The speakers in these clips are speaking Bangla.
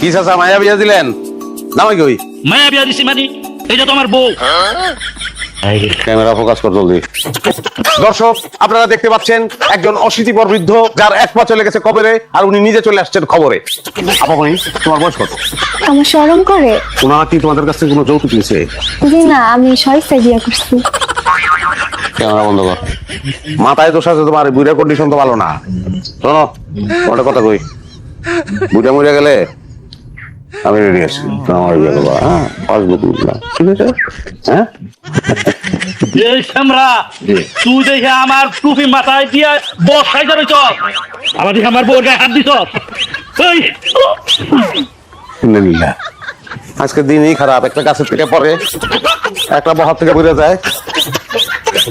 কি চাচা মায়া বিয়া দিলেন? নামাই কই মায়া বিয়া দিছি মানে এইটা তোমার বউ। ক্যামেরা ফোকাস কর জলদি। দর্শক আপনারা দেখতে পাচ্ছেন একজন অশীতিপর বৃদ্ধ যার এক পা চলে গেছে কবরে আর উনি নিজে চলে আসছেন খবরে। তোমার বয়স কত? আমার শরম করে? ওনারা কি তোমাদের কাছ থেকে কোনো যৌতুক জি না আমি বিয়ে করছি। ক্যামেরা বন্ধ কর। মাথায় দোষ আছে তোমার বুড়ার কন্ডিশন তো ভালো না। শোনো ওটা কথা কই। বুড়া মরে গেলে আমি রেডি আছি। আমার বিয়ে করব হ্যাঁ? আসব তুমি ঠিক আছে? হ্যাঁ? এই শ্যামরা তুই দেখে আমার টুপি মাথায় দিয়া বসাই যাবে চল। আবার দেখে আমার বউর গায়ে হাত দিছ আজকে দিনই খারাপ একটা গাছের থেকে পরে একটা বহার থেকে বেড়ে যায়।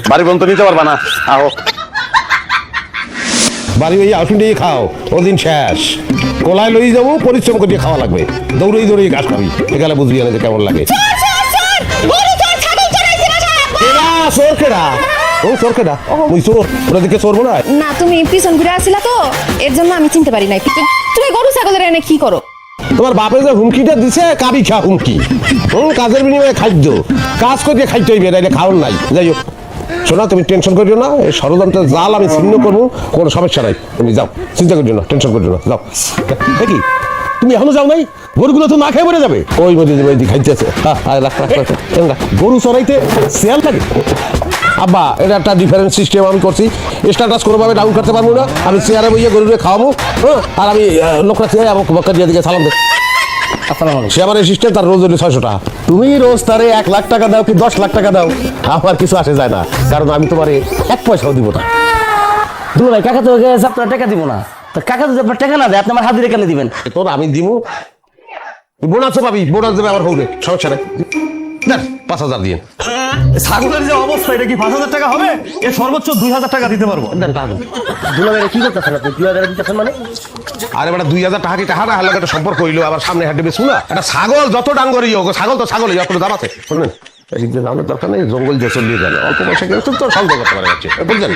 বাড়ি বন্ধ নিতে পারবা না। আহো। বাড়ি ওই আউটিংটাই খাও ওদিন শেষ। কোলায় লই যাব পরিশ্রম করে খাওয়া লাগবে। দৌড়ই দৌড়ই ঘাস খাবি। এখানে বুঝবি না যে কেমন লাগে। চোর ও চোর কেডা? ওই চোর ওরা চোর মনে হয়? না তুমি পিছন ঘুরে আসিলা তো এর জন্য আমি চিনতে পারি নাই। তুমি গরু ছাগলের এনে কি করো? তোমার বাপে যে হুমকিটা দিছে কাবি খা হুমকি। হুম কাজের বিনিময়ে খাদ্য। কাজ করে খাইতে হইবে নাইলে খাওয়ার নাই। যাই হোক। শোনা, তুমি টেনশন করিও না, এই ষড়যন্ত্রের জাল আমি ছিন্ন করব, কোনো সমস্যা নাই। তুমি যাও, চিন্তা করিও না টেনশন করিও না, যাও। কি? তুমি এখনও যাও নাই? গরুগুলো তো না খেয়ে মরে যাবে। ওই মধ্যে ওই দিকে খাইতেছে। গরু চড়াইতে সেল লাগে আব্বা, এটা একটা ডিফারেন্ট সিস্টেম আমি করছি। স্ট্যাটাস কোনোভাবে ডাউন করতে পারব না। আমি চেয়ারে বইয়ে গরুরে খাওয়াবো হ্যাঁ? আর আমি লোকরা চেয়ে আমাকে বক্কা দিয়ে দিকে সালাম দেয় সে আমার অ্যাসিস্ট্যান্ট তার রোজ হলে ছয়শো টাকা। তুমি রোজ তারে এক লাখ টাকা দাও কি দশ লাখ টাকা দাও? আমার কিছু আসে যায় না কারণ আমি তোমার এক পয়সাও দিব না। দু ভাই কাকা তো আপনার টাকা দিব না। তো কাকা যদি আপনার টাকা না দেয় আপনি আমার হাত কেন দিবেন? তোর আমি দিব বোনাসও পাবি বোনাস দেবে আমার হবে সমস্যা নেই। পাঁচ হাজার দিয়ে। ছাগলের যে অবস্থা এটা কি পাঁচ হাজার টাকা হবে? এ সর্বোচ্চ দুই হাজার টাকা দিতে পারব। কি করতেছেন আপনি? দুই হাজার দিতেছেন মানে? আরে বেটা দুই হাজার টাকা কি টাকা না? হার একটা সম্পর্ক হইল আবার সামনে হাঁটে বেশু না একটা ছাগল যত ডাঙ্গরই হোক ছাগল তো ছাগলই আপনার দাম আছে শুনলেন? দিয়ে যাওয়ার দরকার নেই জঙ্গল যে চলিয়ে যাবে অল্প পয়সা কিন্তু তো সন্দেহ করতে পারে বুঝলেন?